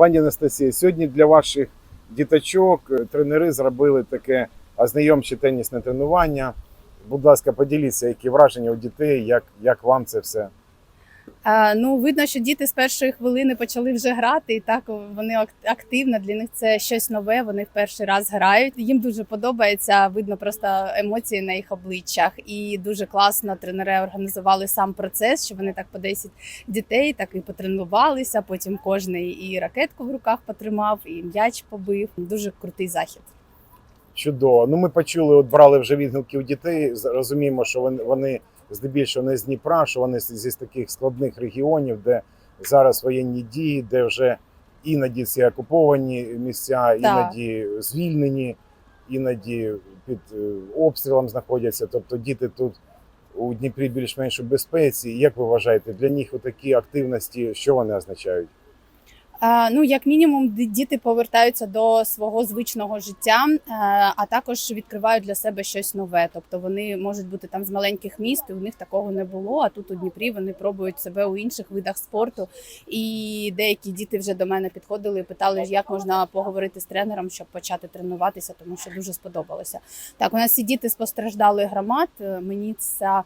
Пані Анастасія, сьогодні для ваших діточок е, тренери зробили таке ознайомче тенісне тренування. Будь ласка, поділіться, які враження у дітей, як, як вам це все? Ну, видно, що діти з першої хвилини почали вже грати, і так вони ак- активно. Для них це щось нове. Вони в перший раз грають. Їм дуже подобається. Видно просто емоції на їх обличчях. І дуже класно тренери організували сам процес, що вони так по 10 дітей так і потренувалися. Потім кожний і ракетку в руках потримав, і м'яч побив. Дуже крутий захід. Чудово. Ну, ми почули, от брали вже відгуки у дітей. Розуміємо, що вони здебільшого не з Дніпра, що вони зі таких складних регіонів, де зараз воєнні дії, де вже іноді ці окуповані місця, іноді звільнені, іноді під е, обстрілом знаходяться. Тобто діти тут у Дніпрі більш-менш у безпеці. Як ви вважаєте, для них такі активності, що вони означають? Ну, як мінімум, діти повертаються до свого звичного життя, е, а також відкривають для себе щось нове. Тобто вони можуть бути там з маленьких міст, і у них такого не було. А тут у Дніпрі вони пробують себе у інших видах спорту. І деякі діти вже до мене підходили і питали, як можна поговорити з тренером, щоб почати тренуватися, тому що дуже сподобалося. Так, у нас всі діти з постраждалих громад. Е, Мені ця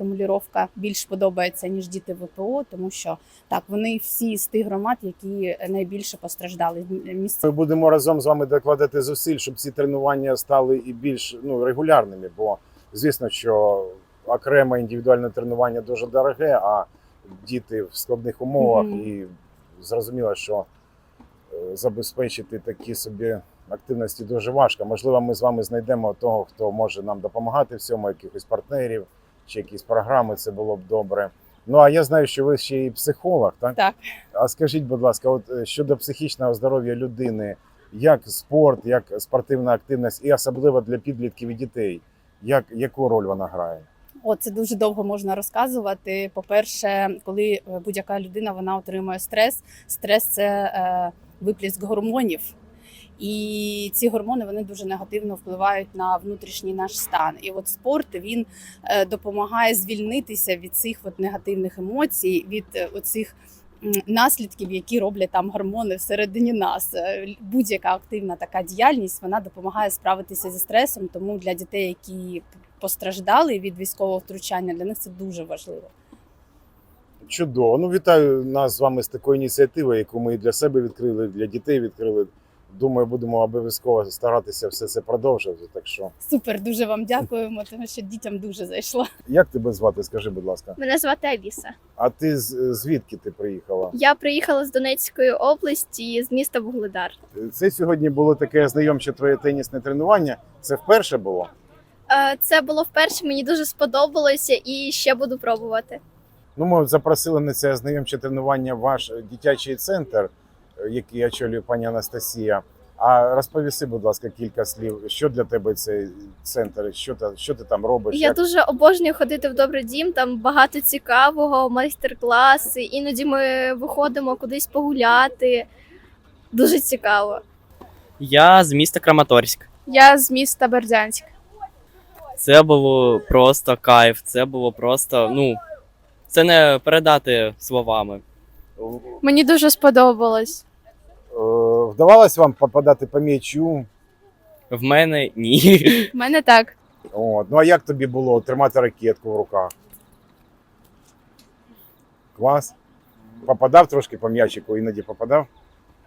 формулювання більш подобається ніж діти ВПО, тому що так, вони всі з тих громад, які найбільше постраждали. Місце Ми будемо разом з вами докладати зусиль, щоб ці тренування стали і більш ну, регулярними, бо звісно, що окреме індивідуальне тренування дуже дороге, а діти в складних умовах, Мгм. і зрозуміло, що е, забезпечити такі собі активності дуже важко. Можливо, ми з вами знайдемо того, хто може нам допомагати в цьому, якихось партнерів чи якісь програми. Це було б добре. Ну а я знаю, що ви ще і психолог, так? Так. А скажіть, будь ласка, от е, щодо психічного здоров'я людини, як спорт, як спортивна активність, і особливо для підлітків і дітей, як, яку роль вона грає? О, це дуже довго можна розказувати. По-перше, коли е, будь-яка людина вона отримує стрес, стрес це е, випліск гормонів. І ці гормони вони дуже негативно впливають на внутрішній наш стан. І от спорт він е, допомагає звільнитися від цих от негативних емоцій, від е, оцих наслідків, які роблять там гормони всередині нас. Е, Будь-яка активна така діяльність вона допомагає справитися зі стресом. Тому для дітей, які постраждали від військового втручання, для них це дуже важливо. Чудово. Ну, вітаю нас з вами з такою ініціативою, яку ми для себе відкрили, для дітей відкрили. Думаю, будемо обов'язково старатися все це продовжувати. Так що, Супер, дуже вам дякуємо, тому що дітям дуже зайшло. як тебе звати? Скажи, будь ласка. Мене звати Аліса. А ти з звідки ти приїхала? Я приїхала з Донецької області, з міста Вугледар. Це сьогодні було таке знайомче твоє тенісне тренування. Це вперше було? Е, Це було вперше, мені дуже сподобалося і ще буду пробувати. Ну, ми запросили на це знайомче тренування ваш дитячий центр, який очолює пані Анастасія. А розповіси, будь ласка, кілька слів, що для тебе цей центр, що ти, що ти там робиш? Я як- дуже обожнюю ходити в добрий дім. Там багато цікавого, майстер-класи. Іноді ми виходимо кудись погуляти. Дуже цікаво. Я з міста Краматорськ. Я з міста Бердянськ. Це було просто кайф. Це було просто, ну, це не передати словами. Мені дуже сподобалось. Е, Вдавалось вам попадати по м'ячу? В мене ні. У мене так. От. Ну а як тобі було тримати ракетку в руках? Клас. Попадав трошки по м'ячику, іноді попадав?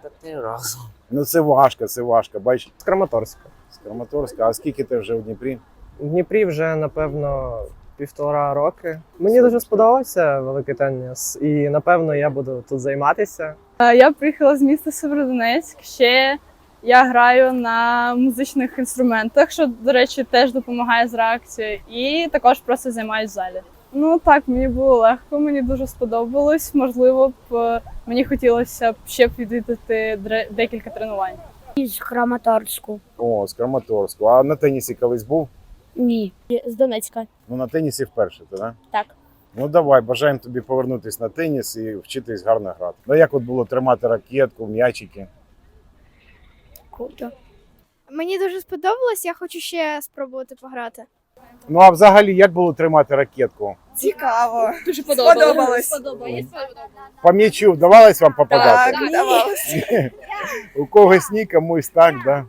Та ти разом. Ну це важко, це важко. Бач, З Краматорська. з Краматорська. А скільки ти вже в Дніпрі? В Дніпрі вже, напевно, півтора роки. Мені дуже сподобався великий теніс, і напевно я буду тут займатися. Е, Я приїхала з міста Северодонецьк. Ще я граю на музичних інструментах, що, до речі, теж допомагає з реакцією. І також просто займаюся в залі. Ну так, мені було легко, мені дуже сподобалось. Можливо, б е, мені хотілося б ще б відвідати дре- декілька тренувань. Із Краматорську. О, з Краматорську. А на тенісі колись був? Ні. З Донецька. Ну на тенісі вперше, ти, да? Так. Ну давай, бажаємо тобі повернутися на теніс і вчитись гарно грати. Ну як от було тримати ракетку, м'ячики? Круто. Мені дуже сподобалось, я хочу ще спробувати пограти. Ну а взагалі, як було тримати ракетку? Цікаво. Дуже Сподобалось. По м'ячу вдавалось вам попадати? Так, вдавалося. У когось ні, комусь так, да.